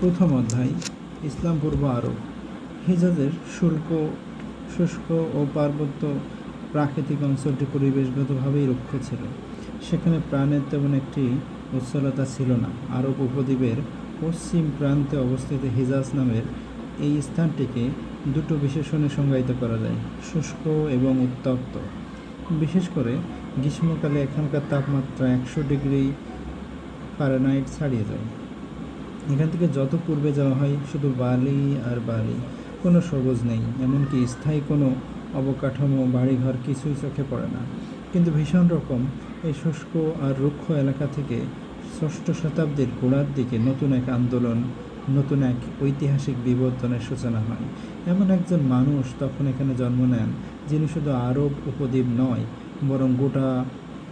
প্রথম অধ্যায়, ইসলাম পূর্ব আরব। হিজাজের শুল্ক, শুষ্ক ও পার্বত্য প্রাকৃতিক অঞ্চলটি পরিবেশগতভাবেই রুক্ষ ছিল। সেখানে প্রাণের তেমন একটি উচ্ছলতা ছিল না। আরব উপদ্বীপের পশ্চিম প্রান্তে অবস্থিত হিজাজ নামের এই স্থানটিকে দুটো বিশেষণে সংজ্ঞায়িত করা যায়, শুষ্ক এবং উত্তপ্ত। বিশেষ করে গ্রীষ্মকালে এখানকার তাপমাত্রা একশো ডিগ্রি ফারেনহাইট ছাড়িয়ে যায়। এখান থেকে যত পূর্বে যাওয়া হয়, শুধু বালি আর বালি। কোনো সবুজ নেই, এমনকি স্থায়ী কোনো অবকাঠামো, বাড়িঘর কিছুই চোখে পড়ে না। কিন্তু ভীষণ রকম এই শুষ্ক আর রুক্ষ এলাকা থেকে ষষ্ঠ শতাব্দীর গোড়ার দিকে নতুন এক আন্দোলন, নতুন এক ঐতিহাসিক বিবর্তনের সূচনা হয়। এমন একজন মানুষ তখন এখানে জন্ম নেন, যিনি শুধু আরব উপদ্বীপ নয়, বরং গোটা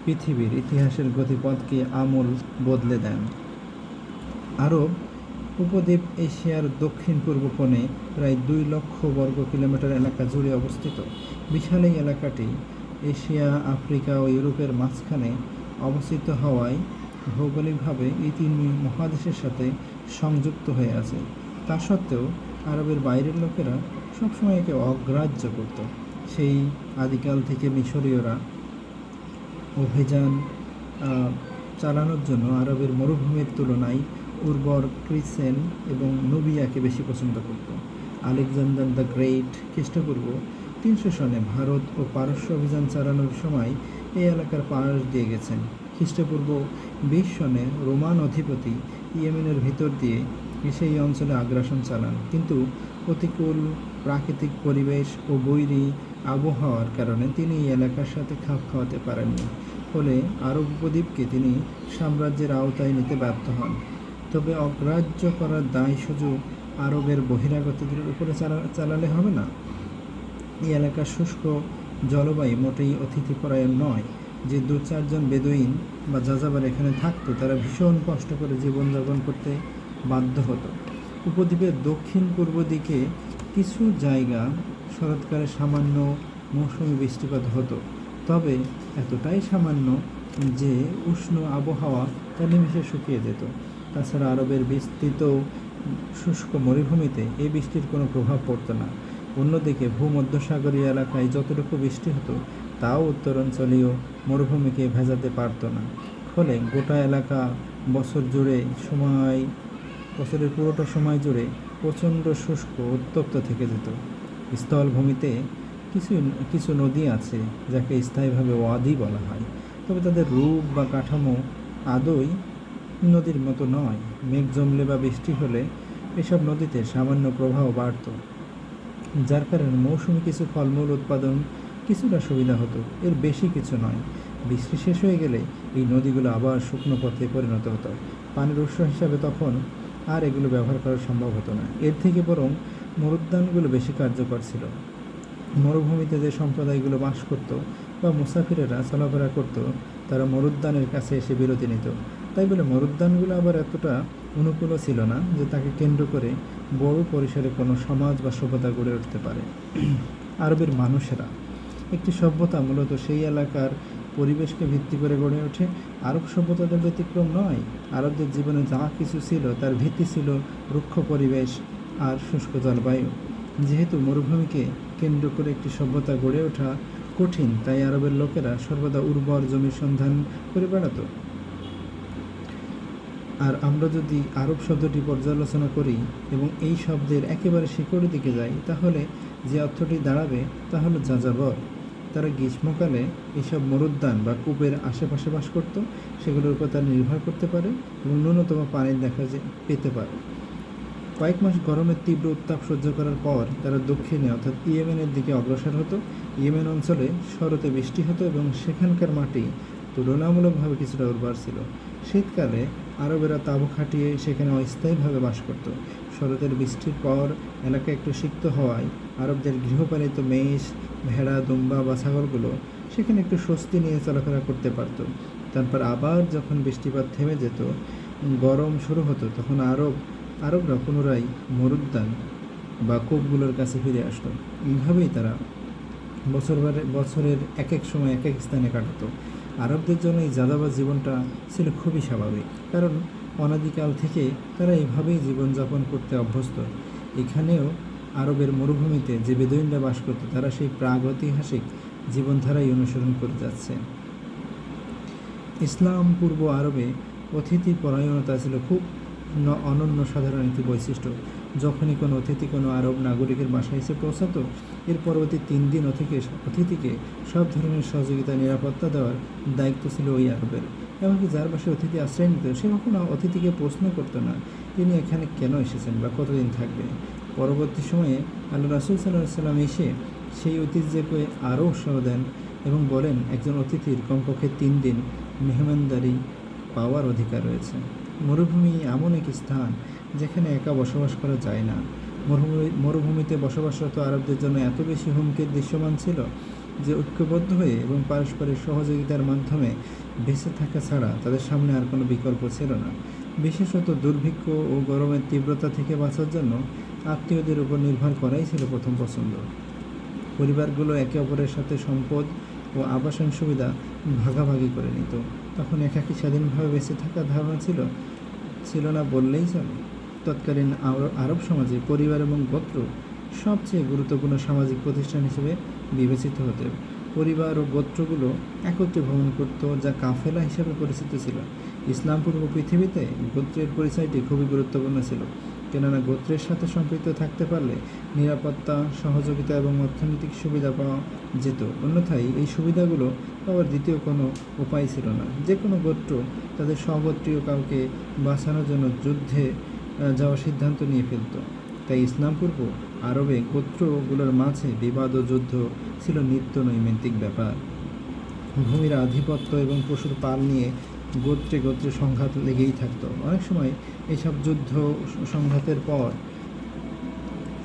পৃথিবীর ইতিহাসের গতিপথকে আমূল বদলে দেন। আরব উপদ্বীপ এশিয়ার দক্ষিণ পূর্ব কোণে প্রায় দুই লক্ষ বর্গ কিলোমিটার এলাকা জুড়ে অবস্থিত। বিশাল এই এলাকাটি এশিয়া, আফ্রিকা ও ইউরোপের মাঝখানে অবস্থিত হওয়ায় ভৌগোলিকভাবে এই তিন মহাদেশের সাথে সংযুক্ত হয়ে আছে। তা সত্ত্বেও আরবের বাইরের লোকেরা সবসময় একে অগ্রাহ্য করত। সেই আদিকাল থেকে মিশরীয়রা অভিযান চালানোর জন্য আরবের মরুভূমির তুলনায় উর্বর ক্রিসেন এবং নুবিয়াকে বেশি পছন্দ করত। আলেকজান্ডার দ্য গ্রেট খ্রিস্টপূর্ব তিনশো সনে ভারত ও পারস্য অভিযান চালানোর সময় এই এলাকার পাশ দিয়ে গেছেন। খ্রিস্টপূর্ব বিশ সনে রোমান অধিপতি ইয়েমেনের ভিতর দিয়ে এসে এই অঞ্চলে আগ্রাসন চালান। কিন্তু প্রতিকূল প্রাকৃতিক পরিবেশ ও বৈরী আবহাওয়ার কারণে তিনি এই এলাকার সাথে খাপ খাওয়াতে পারেননি। ফলে আরব উপদ্বীপকে তিনি সাম্রাজ্যের আওতায় নিতে ব্যর্থ হন। তবে অগ্রাহ্য করার দায় সুযোগ আরবের বহিরাগতদের উপরে চালা- চালালে হবে না। এই এলাকার শুষ্ক জলবায়ু মোটেই অতিথিপরায়ণ নয়। যে দু চারজন বেদুইন বা যাযাবার এখানে থাকতো, তারা ভীষণ কষ্ট করে জীবনযাপন করতে বাধ্য হতো। উপদ্বীপের দক্ষিণ পূর্ব দিকে কিছু জায়গা শরৎকালে সামান্য মৌসুমি বৃষ্টিপাত হতো। তবে এতটাই সামান্য যে উষ্ণ আবহাওয়া তা নিমিষে শুকিয়ে যেত। তাছাড়া আরবের বিস্তৃত শুষ্ক মরুভূমিতে এই বৃষ্টির কোনো প্রভাব পড়তো না। অন্যদিকে ভূমধ্যসাগরীয় এলাকায় যতটুকু বৃষ্টি হতো, তাও উত্তরাঞ্চলীয় মরুভূমিকে ভেজাতে পারতো না। ফলে গোটা এলাকা বছর জুড়ে সময়, বছরের পুরোটা সময় জুড়ে প্রচণ্ড শুষ্ক উত্তপ্ত থেকে যেত। স্থলভূমিতে কিছু কিছু নদী আছে, যাকে স্থায়ীভাবে ওয়াদি বলা হয়। তবে তাদের রূপ বা কাঠামো আদৌ নদীর মতো নয়। মেঘ জমলে বা বৃষ্টি হলে এসব নদীতে সামান্য প্রবাহ বাড়তো। যার কারণে মৌসুমি কিছু ফলমূল উৎপাদন কিছুটা সুবিধা হতো। এর বেশি কিছু নয়। বৃষ্টি শেষ হয়ে গেলে এই নদীগুলো আবার শুকনো পথে পরিণত হতো। পানির উৎস হিসাবে তখন আর এগুলো ব্যবহার করা সম্ভব হতো না। এর থেকে বরং মরুদ্যানগুলো বেশি কার্যকর ছিল। মরুভূমিতে যে সম্প্রদায়গুলো বাস করত বা মুসাফিরেরা চলাফেরা করত, তারা মরুদ্যানের কাছে এসে বিরতি নিত। তাই বলে মরুদ্যানগুলো আবার এতটা অনুকূলও ছিল না যে তাকে কেন্দ্র করে বড় পরিসরে কোনো সমাজ বা সভ্যতা গড়ে উঠতে পারে। আরবের মানুষেরা একটি সভ্যতা মূলত সেই এলাকার পরিবেশকে ভিত্তি করে গড়ে ওঠে। আরব সভ্যতাদের ব্যতিক্রম নয়, আরবদের জীবনে যা কিছু ছিল তার ভিত্তি ছিল রুক্ষ পরিবেশ আর শুষ্ক জলবায়ু। যেহেতু মরুভূমিকে কেন্দ্র করে একটি সভ্যতা গড়ে ওঠা কঠিন, তাই আরবের লোকেরা সর্বদা উর্বর জমির সন্ধান করে বেড়াতো। আর আমরা যদি আরব শব্দটি পর্যালোচনা করি এবং এই শব্দের একেবারে শিকড়ের দিকে যাই, তাহলে যে অর্থটি দাঁড়াবে তা হলো যাযাবর। তারা গ্রীষ্মকালে এইসব মরুদ্যান বা কূপের আশেপাশে বাস করত, সেগুলোর উপর তারা নির্ভর করতে পারে এবং ন্যূনতম পানির দেখা যে পেতে পারে। কয়েক মাস গরমের তীব্র উত্তাপ সহ্য করার পর তারা দক্ষিণে অর্থাৎ ইয়েমেনের দিকে অগ্রসর হতো। ইয়েমেন অঞ্চলে শরতে বৃষ্টি হতো এবং সেখানকার মাটি তুলনামূলকভাবে কিছুটা উর্বর ছিল। শীতকালে আরবেরা তাঁবু খাটিয়ে সেখানে অস্থায়ীভাবে বাস করত। শরতের বৃষ্টির পর এলাকা একটু সিক্ত হওয়ায় আরবদের গৃহপালিত মেষ ভেড়া, দুম্বা বা ছাগলগুলো সেখানে একটু স্বস্তি নিয়ে চলাফেরা করতে পারত। তারপর আবার যখন বৃষ্টিপাত থেমে যেত, গরম শুরু হতো, তখন আরব, আরবরা পুনরায় মরুদ্যান বা কূপগুলোর কাছে ফিরে আসতো। এইভাবেই তারা বছর বছরের এক এক সময় এক এক স্থানে কাটাতো। আরবদের জন্য এই যাযাবাদ জীবনটা ছিল খুবই স্বাভাবিক। কারণ অনাদিকাল থেকে তারা এভাবেই জীবনযাপন করতে অভ্যস্ত। এখানেও আরবের মরুভূমিতে যে বেদুইনরা বাস করত, তারা সেই প্রাগৈতিহাসিক জীবনধারাই অনুসরণ করে যাচ্ছে। ইসলাম পূর্ব আরবে অতিথি পরায়ণতা ছিল খুব অনন্য সাধারণ একটি বৈশিষ্ট্য। যখনই কোনো অতিথি, কোনো আরব নাগরিকের বাসায় এসে পৌঁছাতো, এর পরবর্তী তিন দিন অতিথিকে অতিথিকে সব ধরনের সহযোগিতা, নিরাপত্তা দেওয়ার দায়িত্ব ছিল ওই আরবের। এমনকি যার বাসায় অতিথি আশ্রয় নিত, সে কখনো অতিথিকে প্রশ্ন করতো না, তিনি এখানে কেন এসেছেন বা কতদিন থাকবে? পরবর্তী সময়ে আল্লাহ রাসুল সাল্লাহ সাল্লাম এসে সেই ঐতিহ্যকে আরও উৎসাহ দেন এবং বলেন, একজন অতিথির কমপক্ষে তিন দিন মেহমানদারি পাওয়ার অধিকার রয়েছে। মরুভূমি এমন এক স্থান যেখানে একা বসবাস করা যায় না। মরুভূমি, মরুভূমিতে বসবাসরত আরবদের জন্য এত বেশি হুমকির দৃশ্যমান ছিল যে ঐক্যবদ্ধ হয়ে এবং পারস্পরিক সহযোগিতার মাধ্যমে বেঁচে থাকা ছাড়া তাদের সামনে আর কোনো বিকল্প ছিল না। বিশেষত দুর্ভিক্ষ ও গরমের তীব্রতা থেকে বাঁচার জন্য আত্মীয়দের উপর নির্ভর করাই ছিল প্রথম পছন্দ। পরিবারগুলো একে অপরের সাথে সম্পদ ও আবাসন সুবিধা ভাগাভাগি করে নিত। তখন একাকী স্বাধীনভাবে বেঁচে থাকার ধারণা ছিল ছিল না বললেই চলে। তৎকালীন আরব- সমাজে পরিবার এবং গোত্র সবচেয়ে গুরুত্বপূর্ণ সামাজিক প্রতিষ্ঠান হিসেবে বিবেচিত হতো। পরিবার ও গোত্রগুলো একত্রে ভ্রমণ করত, যা কাফেলা হিসেবে পরিচিত ছিল। ইসলাম পূর্ব পৃথিবীতে গোত্রের পরিচয়টি খুবই গুরুত্বপূর্ণ ছিল। কেননা গোত্রের সাথে সম্পৃক্ত থাকতে পারলে নিরাপত্তা, সহযোগিতা এবং অর্থনৈতিক সুবিধা পাওয়া যেত। অন্যথায় এই সুবিধাগুলো পাওয়ার দ্বিতীয় কোনো উপায় ছিল না। যে কোনো গোত্র তাদের স্বগোত্রীয় কাউকে বাঁচানোর জন্য যুদ্ধে যাওয়ার সিদ্ধান্ত নিয়ে ফেলত। তাই ইসলাম পূর্ব আরবে গোত্রগুলোর মাঝে বিবাদ ও যুদ্ধ ছিল নিত্য নৈমিত্তিক ব্যাপার। ভূমির আধিপত্য এবং পশুর পাল নিয়ে গোত্রে গোত্রে সংঘাত লেগেই থাকতো। অনেক সময় এসব যুদ্ধ সংঘাতের পর,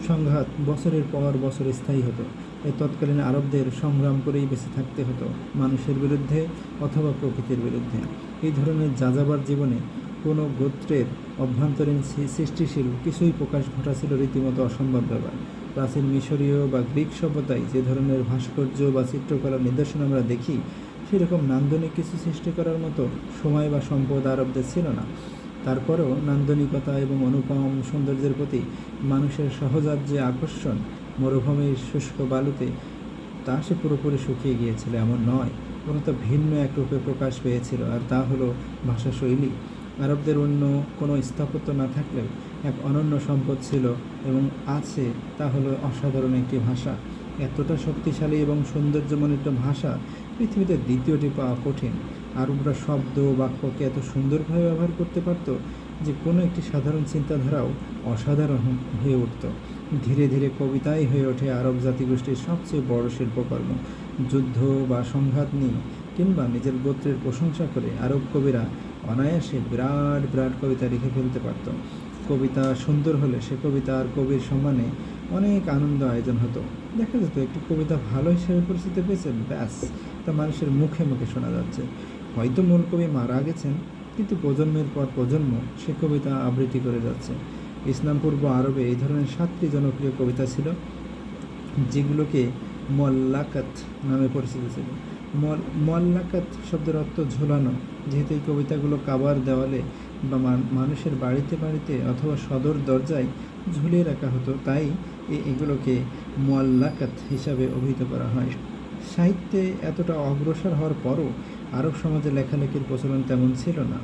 সংঘাত বছরের পর বছর স্থায়ী হতো। এই তৎকালীন আরবদের সংগ্রাম করেই বেঁচে থাকতে হতো মানুষের বিরুদ্ধে অথবা প্রকৃতির বিরুদ্ধে। এই ধরনের যাযাবার জীবনে কোনো গোত্রের অভ্যন্তরীণ সৃষ্টিশীল কিছুই প্রকাশ ঘটা ছিল রীতিমতো অসম্ভব ব্যাপার। প্রাচীন মিশরীয় বা গ্রিক সভ্যতায় যে ধরনের ভাস্কর্য বা চিত্রকলার নিদর্শন আমরা দেখি, সেরকম নান্দনিক কিছু সৃষ্টি করার মতো সময় বা সম্পদ আরবদের ছিল না। তারপরেও নান্দনিকতা এবং অনুপম সৌন্দর্যের প্রতি মানুষের সহজাত যে আকর্ষণ, মরুভূমির শুষ্ক বালুতে, তা সে পুরোপুরি শুকিয়ে গিয়েছিল, এমন নয়। বরং তা ভিন্ন এক রূপে প্রকাশ পেয়েছিল, আর তা হলো ভাষাশৈলী। আরবদের অন্য কোনো স্থাপত্য না থাকলেও এক অনন্য সম্পদ ছিল এবং আছে, তা হলো অসাধারণ একটি ভাষা। এতটা শক্তিশালী এবং সৌন্দর্যমণ্ডিত ভাষা পৃথিবীতে দ্বিতীয়টি পাওয়া কঠিন। আরবরা শব্দ বাক্যকে এত সুন্দরভাবে ব্যবহার করতে পারত যে কোনো একটি সাধারণ চিন্তাধারাও অসাধারণ হয়ে উঠত। ধীরে ধীরে কবিতাই হয়ে ওঠে আরব জাতিগোষ্ঠীর সবচেয়ে বড় শিল্পকর্ম। যুদ্ধ বা সংঘাত নিয়ে কিংবা নিজের গোত্রের প্রশংসা করে আরব কবিরা অনায়াসে বিরাট বিরাট কবিতা লিখে ফেলতে পারত। কবিতা সুন্দর হলে সে কবিতা আর কবির সম্মানে অনেক আনন্দ আয়োজন হতো। দেখা যেত একটি কবিতা ভালো হিসেবে পরিচিতি পেয়েছে ব্যাস, তা মানুষের মুখে মুখে শোনা যাচ্ছে। হয়তো মূল কবি মারা গেছেন, কিন্তু প্রজন্মের পর প্রজন্ম সে কবিতা আবৃত্তি করে যাচ্ছে। ইসলাম পূর্ব আরবে এই ধরনের সাতটি জনপ্রিয় কবিতা ছিল, যেগুলোকে মল্লাকাত নামে পরিচিত ছিল। মল- মল্লাকাত শব্দের অর্থ ঝোলানো, যেহেতু এই কবিতাগুলো কাবার দেওয়ালে বা মান- মানুষের বাড়িতে বাড়িতে অথবা সদর দরজায় ঝুলিয়ে রাখা হতো, তাই এগুলোকে মোয়াল্লাকাত হিসাবে অভিহিত করা হয়। সাহিত্যে এতটা অগ্রসর হওয়ার পরও আরব সমাজে লেখালেখির প্রচলন তেমন ছিল না।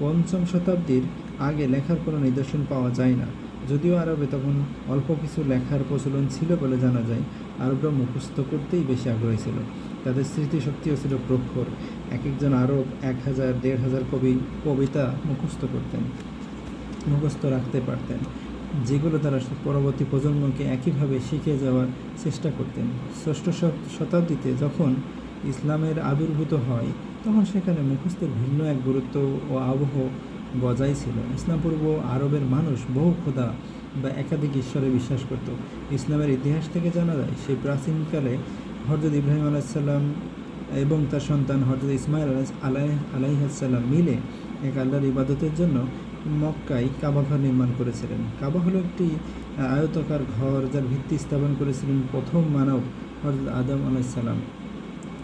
পঞ্চম শতাব্দীর আগে লেখার কোনো নিদর্শন পাওয়া যায় না। যদিও আরবে তখন অল্প কিছু লেখার প্রচলন ছিল বলে জানা যায়, আরবরা মুখস্থ করতেই বেশি আগ্রহী ছিল। তাদের স্মৃতিশক্তিও ছিল প্রখর। এক একজন আরব এক হাজার দেড় হাজার কবি, কবিতা মুখস্থ করতেন, মুখস্থ রাখতে পারতেন, যেগুলো তারা পরবর্তী প্রজন্মকে একইভাবে শিখে যাওয়ার চেষ্টা করতেন। ষষ্ঠ শত- শতাব্দীতে যখন ইসলামের আবির্ভূত হয়, তখন সেখানে মুখস্থের ভিন্ন এক গুরুত্ব ও আবহ বজায় ছিল। ইসলাম পূর্ব আরবের মানুষ বহু খোদা বা একাধিক ঈশ্বরে বিশ্বাস করত। ইসলামের ইতিহাস থেকে জানা যায়, সেই প্রাচীনকালে হজরত ইব্রাহিম আলাইসাল্লাম এবং তার সন্তান হজরত ইসমাইল আলাই আলাইহাসাল্লাম মিলে এক আল্লাহর ইবাদতের জন্য মক্কায় কাবা ঘর নির্মাণ করেছিলেন। কাবা হলো একটি আয়তকার ঘর যার ভিত্তি স্থাপন করেছিলেন প্রথম মানব হজরত আদম আলাইসাল্লাম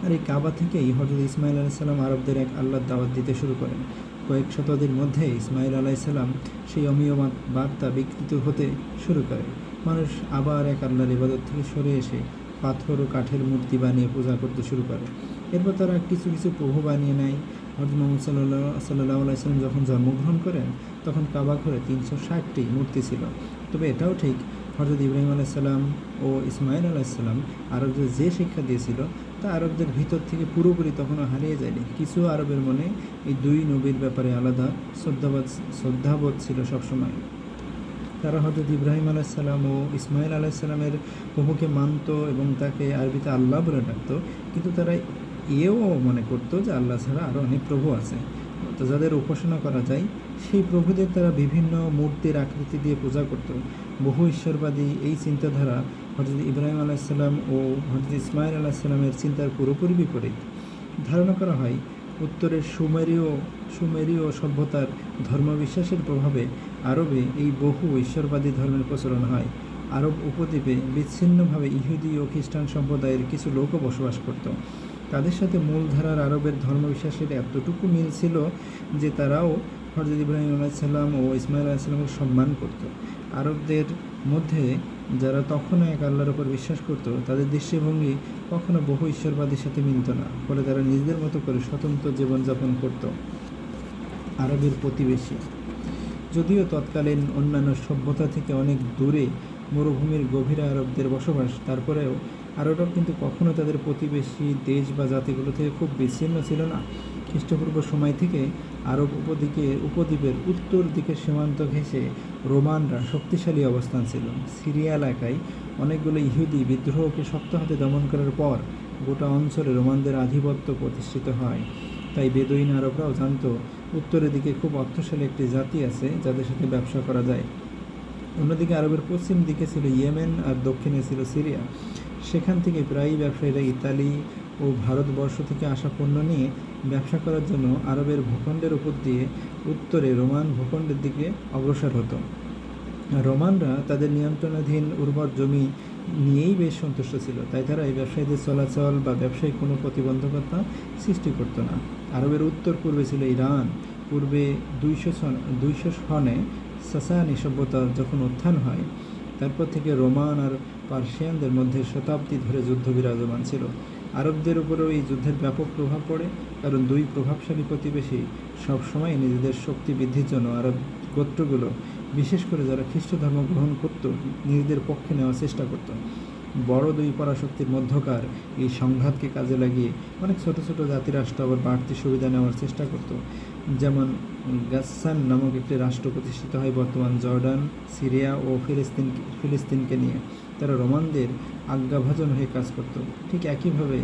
আর এই কাবা থেকেই হজরত ইসমাইল আলাইসাল্লাম আরবদের এক আল্লাহর দাওয়াত দিতে শুরু করেন। কয়েক শতাব্দীর মধ্যে ইসমাইল আলাইসাল্লাম সেই অমীয় বার্তা বিকৃত হতে শুরু করে। মানুষ আবার এক আল্লাহর ইবাদত থেকে সরে এসে পাথর ও কাঠের মূর্তি বানিয়ে পূজা করতে শুরু করে। এরপর তারা কিছু কিছু প্রভু বানিয়ে নেয়। হজরত মোহাম্মদ সাল্লাহ সাল্লাহ আলাইসাল্লাম যখন জন্মগ্রহণ করেন, তখন কাবা ঘরে তিনশো ষাটটি মূর্তি ছিল। তবে এটাও ঠিক হজরত ইব্রাহিম আলাইসাল্লাম ও ইসমাইল আলাইসাল্লাম আরবদের যে শিক্ষা দিয়েছিল, তা আরবদের ভিতর থেকে পুরোপুরি তখনও হারিয়ে যায়নি। কিছু আরবের মনে এই দুই নবীর ব্যাপারে আলাদা শ্রদ্ধাবোধ শ্রদ্ধাবোধ ছিল সবসময়। তারা হজরত ইব্রাহিম আলাইসাল্লাম ও ইসমাইল আলাইসাল্লামের প্রভুকে মানত এবং তাকে আরবিতে আল্লাহ বলে ডাকতো। কিন্তু তারা এও মনে করতো যে আল্লাহ ছাড়া আরও অনেক প্রভু আছে। তো যাদের উপাসনা করা যায়, সেই প্রভুদের তারা বিভিন্ন মূর্তির আকৃতি দিয়ে পূজা করত। বহু ঈশ্বরবাদী এই চিন্তাধারা হজরত ইব্রাহিম আলাইসাল্লাম ও হজরত ইসমাইল আলাইসাল্লামের চিন্তার পুরোপুরি বিপরীত। ধারণা করা হয়, উত্তরের সুমেরীয় সুমেরীয় সভ্যতার ধর্মবিশ্বাসের প্রভাবে আরবে এই বহু ঈশ্বরবাদী ধর্মের প্রচলন হয়। আরব উপদ্বীপে বিচ্ছিন্নভাবে ইহুদি ও খ্রিস্টান সম্প্রদায়ের কিছু লোকও বসবাস করত। তাদের সাথে মূলধারার আরবের ধর্মবিশ্বাসের এতটুকু মিল ছিল যে তারাও হজরত ইব্রাহিম আলাইসাল্লাম ও ইসমাইল আলাইসাল্লামকে সম্মান করত। আরবদের মধ্যে যারা তখনও এক আল্লাহর উপর বিশ্বাস করত, তাদের দৃষ্টিভঙ্গি কখনো বহু ঈশ্বরবাদীর সাথে মিলত না, ফলে তারা নিজেদের মতো করে স্বতন্ত্র জীবনযাপন করত। আরবের প্রতিবেশী যদিও তৎকালীন অন্যান্য সভ্যতা থেকে অনেক দূরে মরুভূমির গভীরে আরবদের বসবাস, তারপরেও আরবরা কিন্তু কখনো তাদের প্রতিবেশী দেশ বা জাতিগুলো থেকে খুব বিচ্ছিন্ন ছিল না। খ্রিস্টপূর্ব সময় থেকে আরব উপদ্বীপে উপদ্বীপের উত্তর দিকের সীমান্ত ঘেঁষে রোমানরা শক্তিশালী অবস্থান ছিল। সিরিয়া এলাকায় অনেকগুলো ইহুদি বিদ্রোহকে শক্ত হাতে দমন করার পর গোটা অঞ্চলে রোমানদের আধিপত্য প্রতিষ্ঠিত হয়। তাই বেদুইন আরবরাও জানতো উত্তরের দিকে খুব অর্থশালী একটি জাতি আছে যাদের সাথে ব্যবসা করা যায়। অন্যদিকে আরবের পশ্চিম দিকে ছিল ইয়েমেন আর দক্ষিণে ছিল সিরিয়া। সেখান থেকে প্রায়ই ব্যবসায়ীরা ইতালি ও ভারতবর্ষ থেকে আসা পণ্য নিয়ে ব্যবসা করার জন্য আরবের ভূখণ্ডের উপর দিয়ে উত্তরে রোমান ভূখণ্ডের দিকে অগ্রসর হতো। রোমানরা তাদের নিয়ন্ত্রণাধীন উর্বর জমি নিয়েই বেশ সন্তুষ্ট ছিল। তাই তারা এই ব্যবসায়ীদের চলাচল বা ব্যবসায়িক কোনো প্রতিবন্ধকতা সৃষ্টি করতো না। আরবের উত্তর পূর্বে ছিল ইরান। পূর্বে দুইশো সন দুইশো সনে সাসানি সভ্যতার যখন উত্থান হয়, তারপর থেকে রোমান আর পার্সিয়ানদের মধ্যে শতাব্দী ধরে যুদ্ধ বিরাজমান ছিল। আরবদের উপরেও এই যুদ্ধের ব্যাপক প্রভাব পড়ে, কারণ দুই প্রভাবশালী প্রতিবেশী সবসময় নিজেদের শক্তি বৃদ্ধির জন্য আরব গোত্রগুলো বিশেষ করে যারা খ্রিস্ট ধর্ম গ্রহণ করত, নিজেদের পক্ষে নেওয়ার চেষ্টা করত। বড় দুই পরাশক্তির মধ্যকার এই সংঘাতকে কাজে লাগিয়ে অনেক ছোট ছোট জাতিরাষ্ট্র আবার বাড়তি সুবিধা নেওয়ার চেষ্টা করত। যেমন গাসান নামক একটি রাষ্ট্র প্রতিষ্ঠিত হয় বর্তমান জর্ডান, সিরিয়া ও ফিলিস্তিন ফিলিস্তিনকে নিয়ে। তারা রোমানদের আজ্ঞাভাজন হয়ে কাজ করত। ঠিক একইভাবে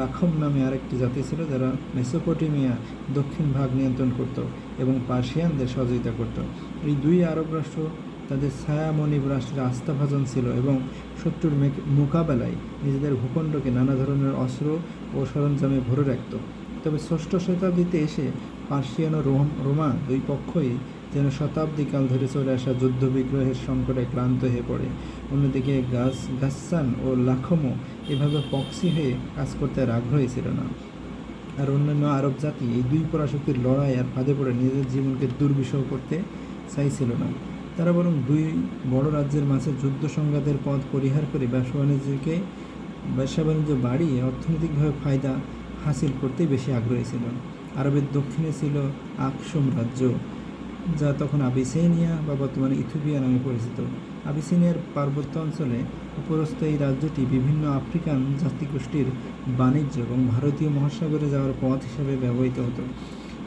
লাখম নামে আরেকটি জাতি ছিল যারা মেসোপটেমিয়া দক্ষিণ ভাগ নিয়ন্ত্রণ করত এবং পার্সিয়ানদের সহযোগিতা করত। এই দুই আরব রাষ্ট্র তাদের ছায়ামণিব রাষ্ট্রের আস্থাভাজন ছিল এবং শত্রুর মোকাবেলায় নিজেদের ভূখণ্ডকে নানা ধরনের অস্ত্র ও সরঞ্জামে ভরে রাখত। তবে ষষ্ঠ শতাব্দীতে এসে পার্সিয়ান ও রোম রোমা দুই পক্ষই যেন শতাব্দীকাল ধরে চলে আসা যুদ্ধ বিগ্রহের সংকটে ক্লান্ত হয়ে পড়ে। অন্যদিকে গাছ গাসান ও লাখমো এভাবে পক্সি হয়ে কাজ করতে আর আগ্রহী ছিল না। আর অন্যান্য আরব জাতি এই দুই পরাশক্তির লড়াই আর ফাঁদে পড়ে নিজেদের জীবনকে দুর্বিষহ করতে চাইছিল না। তারা বরং দুই বড় রাজ্যের মাঝে যুদ্ধ সংঘাতের পথ পরিহার করে ব্যবসা বাণিজ্যকে, ব্যবসা বাণিজ্য বাড়িয়ে অর্থনৈতিকভাবে ফায়দা হাসিল করতে বেশি আগ্রহী ছিল। আরবের দক্ষিণে ছিল আকসুম রাজ্য, যা তখন আবিসেনিয়া বা বর্তমানে ইথিওপিয়া নামে পরিচিত। আবিসেনিয়ার পার্বত্য অঞ্চলে উপরস্থ এই রাজ্যটি বিভিন্ন আফ্রিকান জাতিগোষ্ঠীর বাণিজ্য এবং ভারতীয় মহাসাগরে যাওয়ার পথ হিসাবে ব্যবহৃত হতো।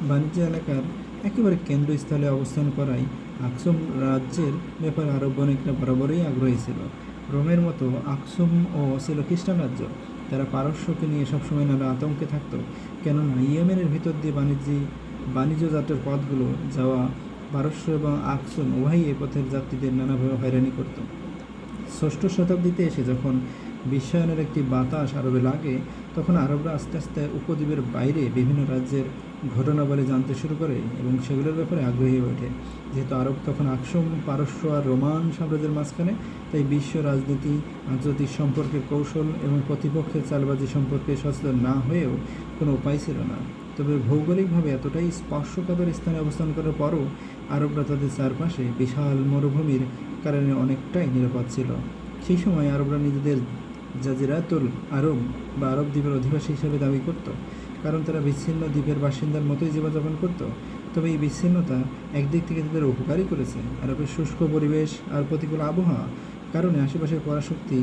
বাণিজ্য এলাকার একেবারে কেন্দ্রস্থলে অবস্থান করায় আকসুম রাজ্যের ব্যাপারে আরব বণিকরা বরাবরই আগ্রহী ছিল। রোমের মতো আকসুম ও ছিল খ্রিস্টান রাজ্য, তারা পারস্যকে নিয়ে সবসময় নানা আতঙ্কে থাকতো। কেননা ইয়েমেনের ভিতর দিয়ে বাণিজ্যিক বাণিজ্য যাত্রার পথগুলো যাওয়া পারস্য এবং আকসুন উভয়ই এ পথের যাত্রীদের নানাভাবে হয়রানি করত। ষষ্ঠ শতাব্দীতে এসে যখন বিশ্বায়নের একটি বাতাস আরবে লাগে, তখন আরবরা আস্তে আস্তে উপদ্বীপের বাইরে বিভিন্ন রাজ্যের ঘটনাবলী জানতে শুরু করে এবং সেগুলোর ব্যাপারে আগ্রহী হয়ে ওঠে। যেহেতু আরব তখন আকসম পারস্য আর রোমান সাম্রাজ্যের মাঝখানে, তাই বিশ্ব রাজনীতি, আন্তর্জাতিক সম্পর্কের কৌশল এবং প্রতিপক্ষের চালবাজি সম্পর্কে সচেতন না হয়েও কোনো উপায় ছিল না। তবে ভৌগোলিকভাবে এতটাই স্পর্শকাতর স্থানে অবস্থান করার পরও আরবরা তাদের চারপাশে বিশাল মরুভূমির কারণে অনেকটাই নিরাপদ ছিল। সেই সময় আরবরা নিজেদের জাজিরাতুল আরব বা আরব দ্বীপের অধিবাসী হিসেবে দাবি করত, কারণ তারা বিচ্ছিন্ন দ্বীপের বাসিন্দার মতোই জীবনযাপন করত। তবে এই বিচ্ছিন্নতা একদিক থেকে তাদের উপকারই করেছে। আরবের শুষ্ক পরিবেশ আর প্রতিকূল আবহাওয়া কারণে আশেপাশের পরাশক্তি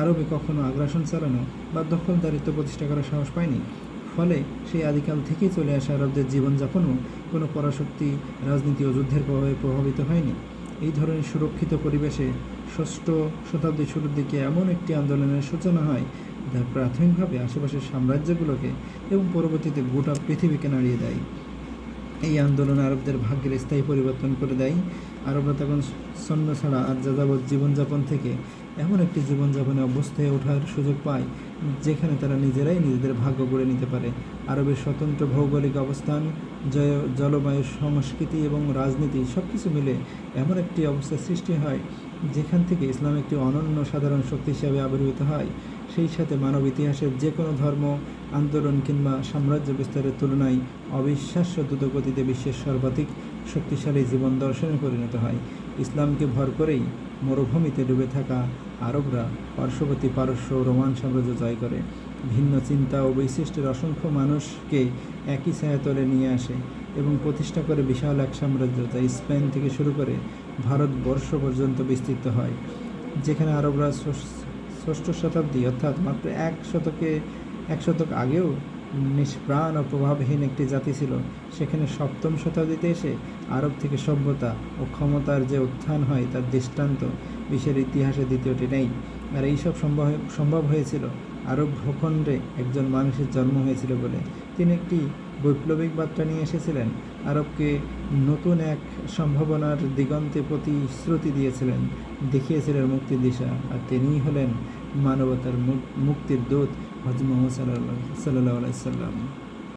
আরবে কখনো আগ্রাসন চালানো বা দখলদারিত্ব প্রতিষ্ঠা করার সাহস পায়নি। ফলে সেই আদিকাল থেকেই চলে আসা আরবদের জীবনযাপনও কোনো পরাশক্তি, রাজনীতি ও যুদ্ধের প্রভাবে প্রভাবিত হয়নি। এই ধরনের সুরক্ষিত পরিবেশে ষষ্ঠ শতাব্দীর শুরুর দিকে এমন একটি আন্দোলনের সূচনা হয় যা প্রাথমিকভাবে আশেপাশের সাম্রাজ্যগুলোকে এবং পরবর্তীতে গোটা পৃথিবীকে নাড়িয়ে দেয়। এই আন্দোলন আরবদের ভাগ্যের স্থায়ী পরিবর্তন করে দেয়। আরবরা তখন সৈন্য ছাড়া আর যাযাবত জীবনযাপন থেকে এমন একটি জীবনযাপনে অভ্যস্ত হয়ে ওঠার সুযোগ পায়, যেখানে তারা নিজেরাই নিজেদের ভাগ্য গড়ে নিতে পারে। আরবের স্বতন্ত্র ভৌগোলিক অবস্থান, জয়, জলবায়ু, সংস্কৃতি এবং রাজনীতি সব কিছু মিলে এমন একটি অবস্থার সৃষ্টি হয় যেখান থেকে ইসলাম একটি অনন্য সাধারণ শক্তি হিসাবে আবির্ভূত হয়, সেই সাথে মানব ইতিহাসের যে কোনো ধর্ম, আন্দোলন কিংবা সাম্রাজ্য বিস্তারের তুলনায় অবিশ্বাস্য দ্রুতগতিতে বিশ্বের সর্বাধিক শক্তিশালী জীবন দর্শনে পরিণত হয়। ইসলামকে ভর করেই মরুভূমিতে ডুবে থাকা আরবরা পার্শ্ববর্তী পারস্য রোমান সাম্রাজ্য জয় করে। ভিন্ন চিন্তা ও বৈশিষ্ট্যের অসংখ্য মানুষকে একই ছায়াতলে নিয়ে আসে এবং প্রতিষ্ঠা করে বিশাল এক সাম্রাজ্য, যা স্পেন থেকে শুরু করে ভারতবর্ষ পর্যন্ত বিস্তৃত হয়, যেখানে আরবরা ষষ্ঠ- শতাব্দী, অর্থাৎ মাত্র এক শতকে, এক শতক আগেও নিষ্প্রাণ ও প্রভাবহীন একটি জাতি ছিল। সেখানে সপ্তম শতাব্দীতে এসে আরব থেকে সভ্যতা ও ক্ষমতার যে উত্থান হয়, তার দৃষ্টান্ত বিশ্বের ইতিহাসে দ্বিতীয়টি নেই। আর এইসব সম্ভব সম্ভব হয়েছিল আরব ভূখণ্ডে একজন মানুষের জন্ম হয়েছিল বলে। তিনি একটি বৈপ্লবিক বার্তা নিয়ে এসেছিলেন আরবকে নতুন এক সম্ভাবনার দিগন্তে প্রতিশ্রুতি দিয়েছিলেন, দেখিয়েছিলেন মুক্তির দিশা, আর তিনিই হলেন মানবতার মুক- মুক্তির দূত হজমহ সাল্লা সাল্লাহ সাল্লাহ আলাইসাল্লাম